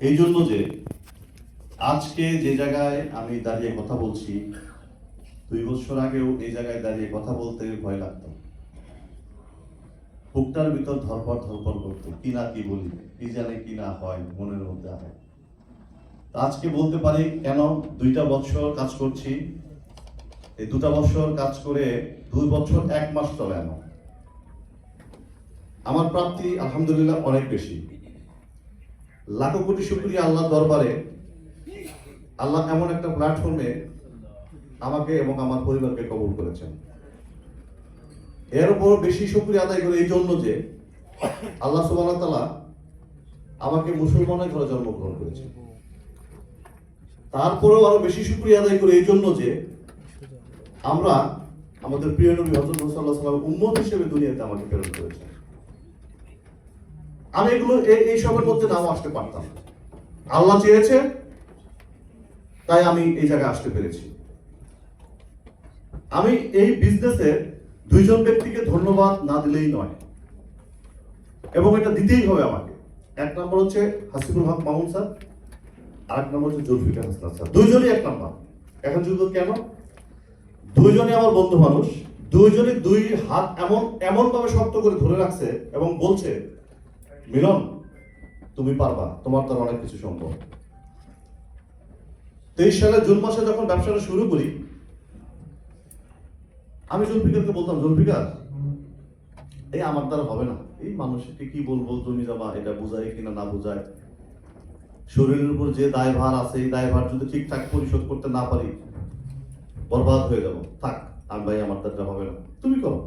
এই জন্য যে আজকে যে জায়গায় আমি দাঁড়িয়ে কথা বলছি, দুই বছর আগেও এই জায়গায় দাঁড়িয়ে কথা বলতে ভয় লাগতো। বুকটার ভিতর ধরপর ধরপর করতো, কি না কি বলি, কি জানে কি না হয়, মনের মধ্যে হয় আজকে বলতে পারি, কেন দুইটা বছর কাজ করছি? এই দুটা বছর কাজ করে দুই বছর এক মাস চলে আমার আমার প্রাপ্তি আলহামদুলিল্লাহ অনেক বেশি। লাখো কোটি শুক্রিয়া আল্লাহ দরবারে। আল্লাহ এমন একটা প্ল্যাটফর্মে আমাকে এবং আমার পরিবারকে কবুল করেছেন। এর উপর বেশি শুক্রিয়া আদায় করে এই জন্য যে আল্লাহ সুবাহ তালা আমাকে মুসলমানের ঘরে জন্মগ্রহণ করেছে তারপরেও আরও বেশি শুক্রিয়া আদায় করে এই জন্য যে আমরা আমাদের প্রিয় নবী হজরত সাল্লাহ সাল্লাম উম্মত হিসেবে দুনিয়াতে আমাকে প্রেরণ করেছে আমি এগুলো এই সবের মধ্যে নাও আসতে পারতাম। আল্লাহ চেয়েছে, তাই আমি এই জায়গায় আসতে পেরেছি। আমি এই বিজনেসে দুইজন ব্যক্তিকে ধন্যবাদ না দিলেই নয়। এবং এটা দিতেই হবে আমাকে। এক নম্বর হচ্ছে হাসিবুল হক মামুন স্যার আর এক নম্বর হচ্ছে জুলফিকার হাসনাত স্যার। দুইজনই এক নম্বর। এখন শুধু কেন? দুইজনই আমার বন্ধু মানুষ, দুইজনই দুই হাত এমন এমন ভাবে শক্ত করে ধরে রাখছে এবং বলছে মিলন, তুমি পারবা, তোমার দ্বারা অনেক কিছু সম্ভব। তেইশ সালের জুন মাসে যখন ব্যবসাটা শুরু করি, আমি জুলফিকারকে বলতাম, জুলফিকার, এই আমার দ্বারা হবে না। এই মানুষকে কি বলব? জমি জমা এটা বোঝায় কিনা না বোঝায়। শরীরের উপর যে দায়ভার আছে, এই দায়ভার যদি ঠিকঠাক পরিশোধ করতে না পারি, বরবাদ হয়ে যাব। থাক আমি ভাই, আমার দ্বারা হবে না। তুমি করো।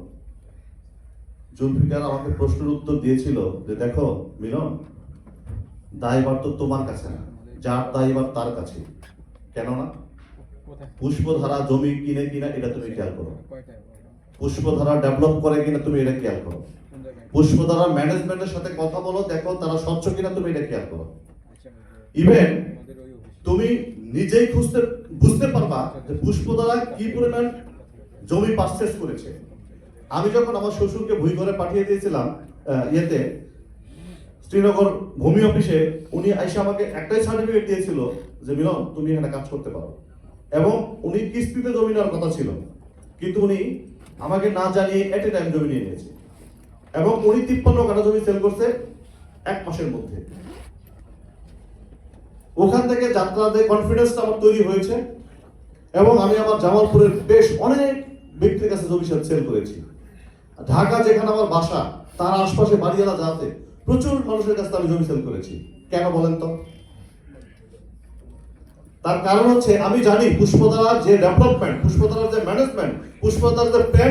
জুলফিকার আমাকে প্রশ্নের উত্তর দিয়েছিল যে দেখো মিলন দায়ভার তো তোমার কাছে না। যার দায়বার তার কাছে। কেন না পুষ্পধারা জমি কিনে কিনা এটা তুমি খেয়াল করো। পুষ্পধারা ডেভেলপ করে কিনা তুমি এটা খেয়াল করো। পুষ্পধারা ম্যানেজমেন্টের সাথে কথা বলো দেখো তারা স্বচ্ছ কিনা তুমি এটা খেয়াল করো। ইভেন তুমি নিজেই খুঁজতে বুঝতে পারবা যে পুষ্পধারা কি পরিমাণ জমি পারচেস করেছে। আমি যখন আমার শ্বশুরকে ভুই করে পাঠিয়ে দিয়েছিলাম ইয়েতে, শ্রীনগর ভূমি অফিসে, উনি এসে আমাকে একটাই সার্টিফিকেট দিয়েছিল যে, মিলন, তুমি এখানে কাজ করতে পারো। এবং উনি কিস্তিতে জমি নেওয়ার কথা ছিল। কিন্তু উনি আমাকে না জানিয়ে এট এ টাইম জমি নিয়ে নিয়েছে। এবং উনি তিপ্পান্ন কাঠা জমি সেল করছে এক মাসের মধ্যে। ওখান থেকে যাত্রাতে কনফিডেন্সটা আমার তৈরি হয়েছে। এবং আমি আমার জামালপুরের বেশ অনেক ব্যক্তির কাছে জমি সেল করেছি। ঢাকা, যেখানে আমার বাসা, তার আশপাশে বাড়িওয়ালা যাতে প্রচুর মানুষের কাছে আমি জমি সেল করেছি। কেন বলেন তো? তার কারণ হচ্ছে, আমি জানি পুষ্পতলার যে ডেভেলপমেন্ট পুষ্পতলার যে ম্যানেজমেন্ট পুষ্পতলার যে প্ল্যান